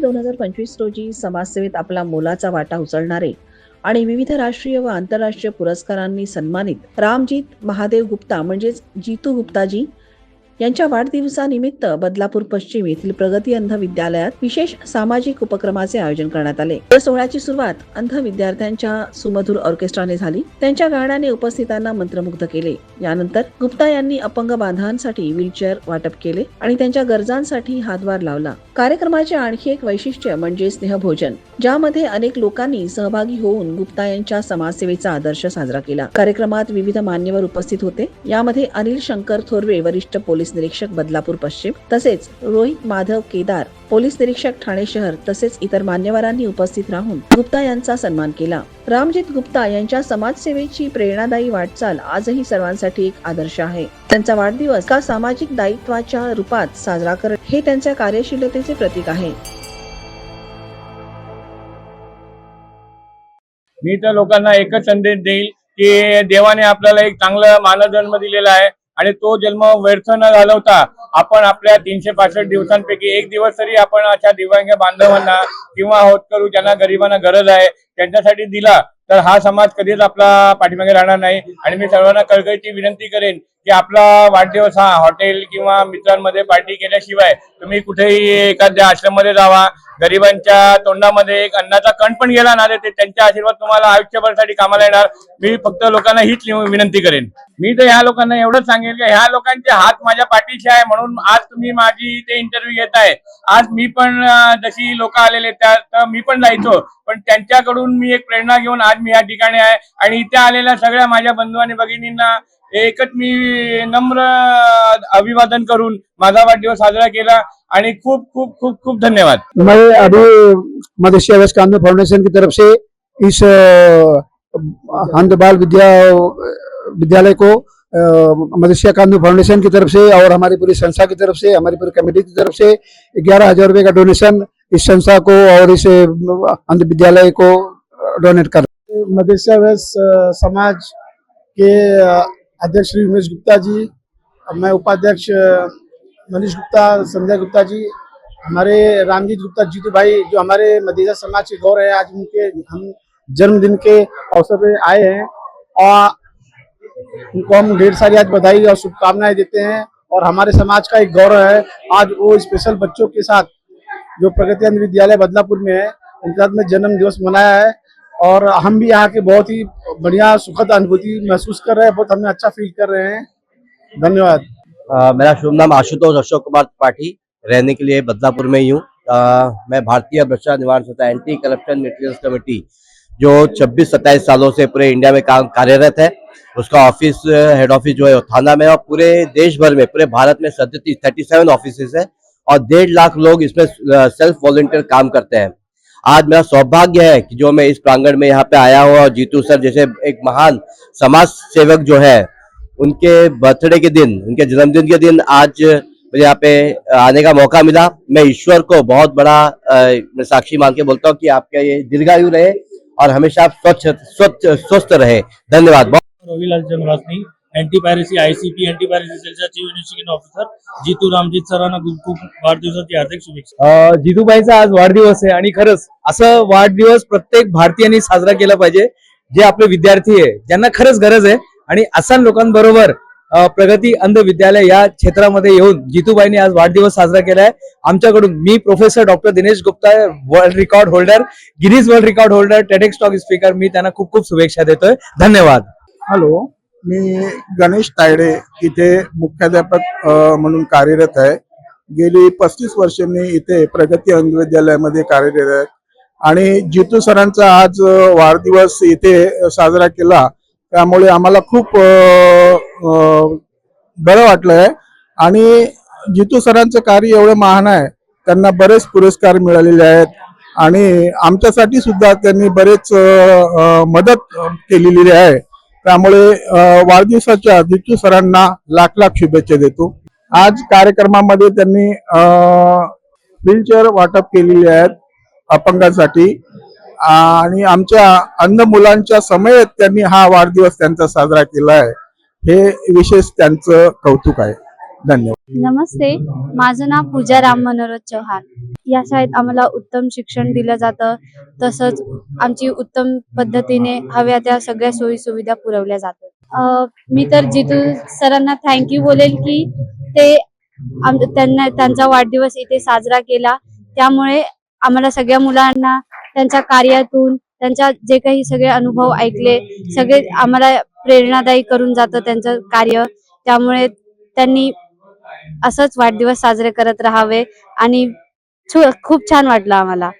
दोन हजार पंचवीस रोजी समाजसेवेत आपला मोलाचा वाटा उचलणारे आणि विविध राष्ट्रीय व आंतरराष्ट्रीय पुरस्कारांनी सन्मानित रामजीत महादेव गुप्ता म्हणजेच जितू गुप्ताजी यांच्या वाढदिवसानिमित्त बदलापूर पश्चिम येथील प्रगती अंध विद्यालयात विशेष सामाजिक उपक्रमाचे आयोजन करण्यात आले. या सोहळ्याची सुरुवात अंध विद्यार्थ्यांच्या सुमधुर ऑर्केस्ट्राने झाली. त्यांच्या गाण्याने उपस्थितांना मंत्रमुग्ध केले. यानंतर गुप्ता यांनी अपंग बांधवांसाठी व्हीलचेअर वाटप केले आणि त्यांच्या गरजांसाठी हातभार लावला. कार्यक्रमाचे आणखी एक वैशिष्ट्य म्हणजे स्नेहभोजन ज्यामध्ये अनेक लोकांनी सहभागी होऊन गुप्ता यांच्या समाजसेवेचा आदर्श साजरा केला. कार्यक्रमात विविध मान्यवर उपस्थित होते. यामध्ये अनिल शंकर थोरवे वरिष्ठ पोलीस निरीक्षक बदलापूर पश्चिम तसेच रोहित माधव केदार पोलीस निरीक्षक ठाणे शहर तसेच इतर मान्यवरांनी उपस्थित राहून गुप्ता यांचा सन्मान केला. रामजित गुप्ता यांच्या समाजसेवेची प्रेरणादायी वाटचाल आजही सर्वांसाठी एक आदर्श आहे. त्यांचा वाढदिवस का सामाजिक दायित्वाच्या रूपात साजरा करत हे त्यांच्या कार्यशीलतेचे प्रतीक आहे. मी तर लोकांना एकच संदेश देईल की देवाने आपल्याला एक चांगला मानव जन्म दिलेला आहे. आणि तो जन्म व्यर्थ न घालवता. आपण आपल्या तीनशे पासष्ट दिवसांपैकी एक दिवस तरी आपण अशा दिव्यांग बांधवांना किंवा होतकरू ज्यांना गरिबांना गरज आहे त्यांच्यासाठी दिला तर हा समाज कधीच आपला पाठीमागे राहणार नाही. आणि मी सर्वांना कळकळीची विनंती करेन की आपला वाढदिवस हा हॉटेल किंवा मित्रांमध्ये पार्टी केल्याशिवाय तुम्ही कुठेही एखाद्या आश्रममध्ये जावा गरिबांच्या तोंडामध्ये एक अन्नाचा कण पण गेला ना ते त्यांच्या आशीर्वाद तुम्हाला आयुष्यभरासाठी कामाला येणार. मी फक्त लोकांना हीच विनंती करेन. मी तर ह्या लोकांना एवढंच सांगेन की ह्या लोकांचे हात माझ्या पाठीशी आहे म्हणून आज तुम्ही माझी ते इंटरव्ह्यू आहे. आज मी पण जशी लोक आलेले त्या मी पण जायचो. पण त्यांच्याकडून मी एक प्रेरणा घेऊन आज मी या ठिकाणी आहे. आणि इथे आलेल्या सगळ्या माझ्या बंधू आणि भगिनींना एकच मी नम्र अभिवादन करून माझा वाढदिवस साजरा केला आणि खूप खूप खूप खूप धन्यवाद. मैं अभी मदेशिया वेस्ट कानून फाउंडेशन की तरफ से इस अंध बाल विद्या विद्यालय को अ, मदेशिया कानून फाउंडेशन की तरफ से और हमारी पूरी संस्था की तरफ से हमारी पूरी कमेटी की तरफ से ग्यारह हजार रुपए का डोनेशन इस संस्था को और इस अंध विद्यालय को डोनेट कर मदेशिया वेस्ट समाज के अध्यक्ष श्री उमेश गुप्ता जी मैं उपाध्यक्ष मनीष गुप्ता, संजय गुप्ता जी, हमारे रामजीत गुप्ता, जीतू भाई, जो हमारे मदेशिया समाज के गौर है, आज उनके, हम जन्मदिन के अवसर पर आए हैं और उनको हम ढेर सारी आज बधाई और शुभकामनाएँ देते हैं और हमारे समाज का एक गौरव है। आज वो स्पेशल बच्चों के साथ जो प्रगति विद्यालय बदलापुर में है, उनके साथ में जन्म दिवस मनाया है। और हम भी यहाँ के बहुत ही बढ़िया, सुखद अनुभूति महसूस कर रहे हैं, बहुत हमें अच्छा फील कर रहे हैं। धन्यवाद। मेरा शुभ नाम आशुतोष अशोक कुमार त्रिपाठी, रहने के लिए बदलापुर में ही हूँ। मैं भारतीय भ्रष्टाचार निवारण संस्था एंटी करप्शन मेटेरियल्स कमेटी, जो 26-27 सालों से पूरे इंडिया में काम कार्यरत है। उसका ऑफ़िस हेड ऑफ़िस जो है थाना में और पूरे देश भर में, पूरे भारत में सत्तीस थर्टी सेवन ऑफ़िस है और डेढ़ लाख लोग इसमें सेल्फ वॉलंटियर काम करते हैं। आज मेरा सौभाग्य है कि जो मैं इस प्रांगण में यहाँ पे आया हूँ, और जीतू सर जैसे एक महान समाज सेवक जो है, उनके बर्थडे के दिन, उनके जन्मदिन के दिन आज मुझे यहाँ पे आने का मौका मिला। मैं ईश्वर को बहुत बड़ा मैं साक्षी मान के बोलता हूँ कि आपका ये दीर्घायु रहे और हमेशा आप स्वच्छ स्वच्छ, स्वस्थ रहे। धन्यवाद। Ravilal anti piracy ICP anti piracy सेलच्या chief investigating officer Jitu Ramjit सरांना खूप खूप वाढदिवसाची हार्दिक शुभेच्छा. अ, जिजूबाईचा आज वाढदिवस आहे आणि खरंच असं वाढदिवस प्रत्येक भारतीयांनी साजरा केला पाहिजे. जे आपले विद्यार्थी आहे ज्यांना खरंच गरज आहे. आणि असा लोकांबरोबर प्रगती अंध विद्यालय या क्षेत्रामध्ये येऊन जितूबाईंनी आज वाढदिवस साजरा केलाय आमच्याकडून मी professor doctor Dinesh Gupta world record holder Guinness world record holder TEDx stock speaker मी त्यांना खूप खूप शुभेच्छा देतोय. धन्यवाद. हॅलो. मी गणेश तायडे इथे मुख्याध्यापक म्हणून कार्यरत आहे. गेली पस्तीस वर्षे मी इथे प्रगती अंधविद्यालयामध्ये कार्यरत आहे. आणि जितू सरांचा आज वाढदिवस इथे साजरा केला त्यामुळे आम्हाला खूप बरं वाटलं बरं वाटलंय. आणि जितू सरांचं कार्य एवढं महान आहे त्यांना बरेच पुरस्कार मिळालेले आहेत. आणि आमच्यासाठी सुद्धा त्यांनी बरेच मदत केलेली आहे. त्यामुळे वाढदिवसाच्या जितू सरांना लाख लाख शुभेच्छा देतो. आज कार्यक्रमामध्ये त्यांनी व्हीलचेअर वाटप केलेली आहेत अपंगांसाठी. आणि आमच्या अन्न मुलांच्या समयेत त्यांनी हा वाढदिवस त्यांचा साजरा केला आहे. हे विशेष त्यांचं कौतुक आहे. धन्यवाद. नमस्ते माझं नाव पूजा राम मनोरथ चव्हाण या शाळेत आम्हाला उत्तम शिक्षण दिलं जातं. तसंच आमची उत्तम पद्धतीने हव्या त्या सगळ्या सोयी सुविधा पुरवल्या जातात. मी तर जितू सरांना थँक्यू बोलेल की ते त्यांना त्यांचा वाढदिवस इथे साजरा केला. त्यामुळे आम्हाला सगळ्या मुलांना त्यांच्या कार्यातून त्यांच्या जे काही सगळे अनुभव ऐकले सगळे आम्हाला प्रेरणादायी करून जातं त्यांचं कार्य. त्यामुळे त्यांनी असंच वाढदिवस साजरे करत राहावे आणि खूप छान वाटलं आम्हाला.